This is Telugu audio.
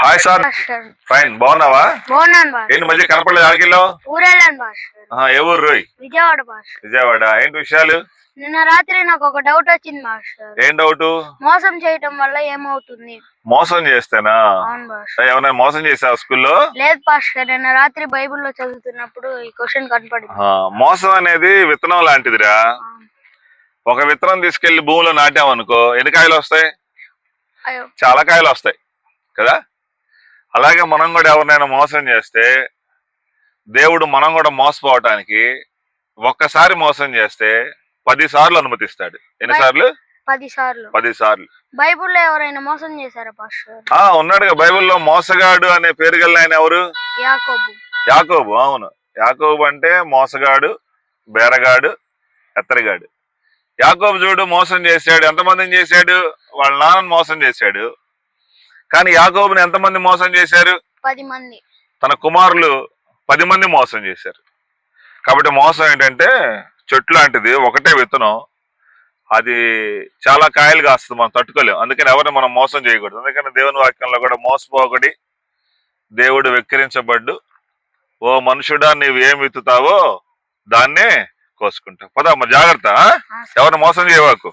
హాయ్ సార్ మాస్టర్ ఫైన్ బాగున్నావా? మాస్టర్ ఏంటి మధ్య కనపడలేదు మాస్టర్ ఆహా, ఏ ఊరు రోయ్? విజయవాడ మాస్టర్ విజయవాడ. ఏంటి విషయాలు? నిన్న రాత్రి నాకు ఒక డౌట్ వచ్చింది మాస్టర్ ఏం డౌట్ మోసం చేయటం వల్ల ఏమవుతుంది? మోసం చేస్తేనా? మాస్టర్ ఏమైనా మోసం చేసావు స్కూల్లో? లేదు పాస్టర్. నిన్న రాత్రి బైబిల్లో చదువుతున్నప్పుడు ఈ క్వశ్చన్ కనపడింది. ఆహా, మోసం అనేది విత్తనం లాంటిదిరా. ఒక విత్తనం తీసుకెళ్ళి భూమిలో నాటామనుకో ఎన్ని కాయలు వస్తాయి? చాలా కాయలు వస్తాయి కదా? అలాగే మనం కూడా ఎవరినైనా మోసం చేస్తే దేవుడు మనం కూడా మోసపోవటానికి ఒక్కసారి మోసం చేస్తే పది సార్లు అనుమతిస్తాడు. ఎన్నిసార్లు పది సార్లు. పది సార్లు. బైబిల్లో ఎవరైనా మోసం చేశారా పాస్టర్? ఆ ఉన్నాడుగా బైబిల్లో మోసగాడు అనే పేరు గల ఆయన ఎవరు? యాకోబు. యాకోబు అవును. యాకోబు అంటే మోసగాడు బేరగాడు ఎత్తరగాడు. యాకోబు చూడు మోసం చేశాడు ఎంతమందిని చేశాడు? వాళ్ళ నాన్నని మోసం చేశాడు. కానీ యాకోబుని ఎంతమంది మోసం చేశారు? పది మంది. తన కుమారులు పది మంది మోసం చేశారు. కాబట్టి మోసం ఏంటంటే చెట్టు లాంటిది ఒకటే విత్తనం. అది చాలా కాయలు కాస్తుంది మనం తట్టుకోలేం. అందుకని ఎవరిని మనం మోసం చేయకూడదు. అందుకని దేవుని వాక్యంలో కూడా మోసపోకడి దేవుడు వెక్కిరించబడ్డు. ఓ మనుషుడా నీవు ఏం విత్తుతావో దాన్నే కోసుకుంటావు. పదమ్మా జాగ్రత్త ఆ? ఆ, సరే- ఎవరిని మోసం చేయవాకు.